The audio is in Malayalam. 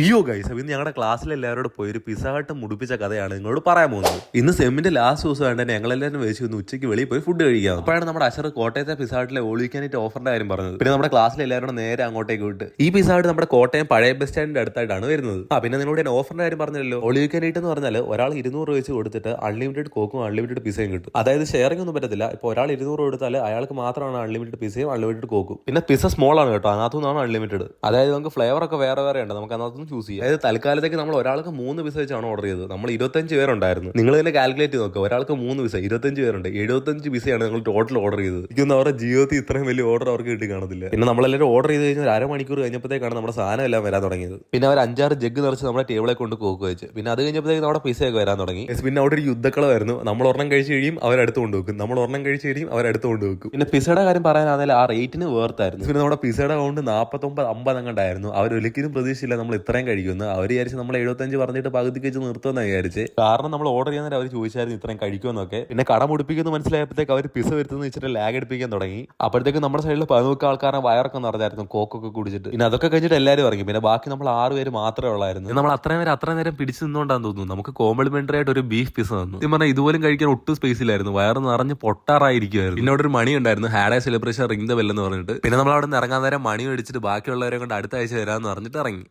അയ്യോ ഗൈസ് ഇന്ന് ഞങ്ങളുടെ ക്ലാസ്സിൽ എല്ലാവരോടും പോയി ഒരു പിസാട്ട് മുടിപ്പിച്ച കഥയാണ് നിങ്ങളോട് പറയാൻ പോകുന്നത്. ഇന്ന് സെമ്മിന്റെ ലാസ്റ്റ് ദിവസം ആയിട്ട് ഞങ്ങളെല്ലാവരും വെച്ച് ഇന്ന് ഉച്ചയ്ക്ക് വെളിയിൽ പോയി ഫുഡ് കഴിക്കാം. അപ്പോഴാണ് നമ്മുടെ അഷർ കോട്ടയത്തെ പിസ്സ ഹട്ടിലെ ഓളിക്കാനായിട്ട് ഓഫറിന്റെ കാര്യം പറഞ്ഞത്. പിന്നെ നമ്മുടെ ക്ലാസ്സിൽ എല്ലാവരും നേരെ അങ്ങോട്ടേക്ക് വിട്ട് ഈ പിസ്സ ഹട്ട് നമ്മുടെ കോട്ടയം പഴയ ബസ് സ്റ്റാൻഡിന്റെ അടുത്തായിട്ടാണ് വരുന്നത്. ആ പിന്നെ നിങ്ങളോട് ഞാൻ ഓഫറിന്റെ കാര്യം പറഞ്ഞല്ലോ ഒളിക്കാനായിട്ട് എന്ന് പറഞ്ഞാൽ ഒരാൾ ഇരുന്നൂറ് രൂപ വെച്ച് കൊടുത്തിട്ട് അൺലിമിറ്റഡ് കോക്കും അൺലിമിറ്റഡ് പിസയും കിട്ടും. അതായത് ഷെയറിംഗ് ഒന്നും പറ്റത്തില്ല. ഇപ്പോൾ ഒരാൾ ഇരുന്നൂറ് രൂപ കൊടുത്താൽ അയാൾക്ക് മാത്രമാണ് അൺലിമിറ്റഡ് പിസയും അൺലിമിറ്റഡ് കോക്കും പിന്നെ പിസ സ്മോൾ ആണ് കേട്ടോ. അതിനകത്തുനിന്നാണ് അൺലിമിറ്റഡ് അതായത് നമുക്ക് ഫ്ലേവർ ഒക്കെ വേറെ വേറെ ഉണ്ട്. നമുക്ക് അതിനകത്തുനിന്ന് ചൂസ് ചെയ്യാം അതായത് തൽക്കാലത്തേക്ക് നമ്മൾ ഒരാൾക്ക് മൂന്ന് പിസ വെച്ചാണ് ഓർഡർ ചെയ്തത്. നമ്മൾ ഇരുപത്തഞ്ച് പേരുണ്ടായിരുന്നു. നിങ്ങൾ തന്നെ കാൽക്കുലേറ്റ് ചെയ്ത് നോക്കുക ഒരാൾക്ക് മൂന്ന് പിസ ഇരുപത്തഞ്ച് പേരുണ്ട്. എഴുപത്തഞ്ച് പിസയാണ് ഞങ്ങൾ ടോട്ടൽ ഓർഡർ ചെയ്തത്. ഇതൊന്നും അവരുടെ ജീവിതത്തിൽ ഇത്രയും വലിയ ഓർഡർ അവർക്ക് കിട്ടി കാണത്തില്ല. പിന്നെ നമ്മളെല്ലാവരും ഓർഡർ ചെയ്ത് കഴിഞ്ഞാൽ ഒരു അരമണിക്കൂർ കഴിഞ്ഞപ്പോഴത്തേക്കാണ് നമ്മുടെ സാധനം എല്ലാം വരാൻ തുടങ്ങിയത്. പിന്നെ അവർ അഞ്ചാറ് ജഗ് നിറച്ച് നമ്മുടെ ടേബിളെ കൊണ്ട് കോക്ക് വെച്ച്. പിന്നെ അത് കഴിഞ്ഞപ്പോഴത്തേക്ക് നമ്മുടെ പിസയൊക്കെ വരാൻ തുടങ്ങി. പിന്നെ അവിടെ ഒരു യുദ്ധക്കളമായിരുന്നു. നമ്മൾ ഒരെണ്ണം കഴിച്ച് കഴിയും അവരടുത്ത് കൊണ്ടുവെക്കും നമ്മൾ ഒരെണ്ണം കഴിച്ച് കഴിയും അവരടുത്ത് കൊണ്ടുവെക്കും പിന്നെ പിസയുടെ കാര്യം പറയാനാണെങ്കിൽ ആ റേറ്റിന് വേർത്തായിരുന്നു പിന്നെ നമ്മുടെ പിസയുടെ കൗണ്ട് നാൽപ്പത്തൊമ്പത് അമ്പത് അങ്ങണ്ടായിരുന്നു. അവർ ഒരിക്കലും പ്രതീക്ഷയില്ല നമ്മൾ ഇത്രയും കഴിക്കുന്നു. അവർ വിചാരിച്ച് നമ്മൾ എഴുപത്തഞ്ച് പറഞ്ഞിട്ട് പകുതിക്ക് വെച്ച് നിർത്തുമെന്ന് വിചാരിച്ച്. കാരണം നമ്മൾ ഓർഡർ ചെയ്യുന്നവർ അവർ ചോദിച്ചായിരുന്നു ഇത്രയും കഴിക്കുമെന്നൊക്കെ. പിന്നെ കട മുടിപ്പിക്കുന്ന മനസ്സിലായപ്പോഴത്തേക്ക് അവർ പിസ വരുത്തുന്ന വെച്ചിട്ട് ലാഗ് അടിപ്പിക്കാൻ തുടങ്ങി. അപ്പോഴത്തേക്ക് നമ്മുടെ സൈഡിൽ പതിനൊക്കെ ആൾക്കാരുടെ വയറൊക്കെ നിറഞ്ഞായിരുന്നു കോക്കൊക്കെ കുടിച്ചിട്ട്. പിന്നെ അതൊക്കെ കഴിഞ്ഞിട്ട് എല്ലാവരും ഇറങ്ങി. പിന്നെ ബാക്കി നമ്മൾ ആറ് പേര് മാത്രമേ ഉള്ളായിരുന്നു. നമ്മൾ അത്രയും നേരം അത്രയും നേരം പിടിച്ചു നിന്നുകൊണ്ടാന്ന് തോന്നുന്നു. നമുക്ക് കോംപ്ലിമെന്ററി ആയിട്ട് ഒരു ബീഫ് പിസ തന്നു. ഇത് പറഞ്ഞാൽ ഇതുപോലും കഴിക്കാൻ ഒട്ടും സ്പേസ് ഇല്ലായിരുന്നു. വയറ് നിറഞ്ഞ് പൊട്ടാറായിരിക്കുമായിരുന്നു പിന്നെ അവിടെ ഒരു മണി ഉണ്ടായിരുന്നു. ഹാഡ് സെലിബ്രേഷൻ റിംഗ് ദ ബെല്ലെന്ന് പറഞ്ഞിട്ട്. പിന്നെ നമ്മൾ അവിടെ നിന്ന് ഇറങ്ങാൻ നേരം മണി മേടിച്ചിട്ട് ബാക്കിയുള്ളവരെ കൊണ്ട് അടുത്ത ആഴ്ച വരാമെന്ന് പറഞ്ഞിട്ട് ഇറങ്ങി.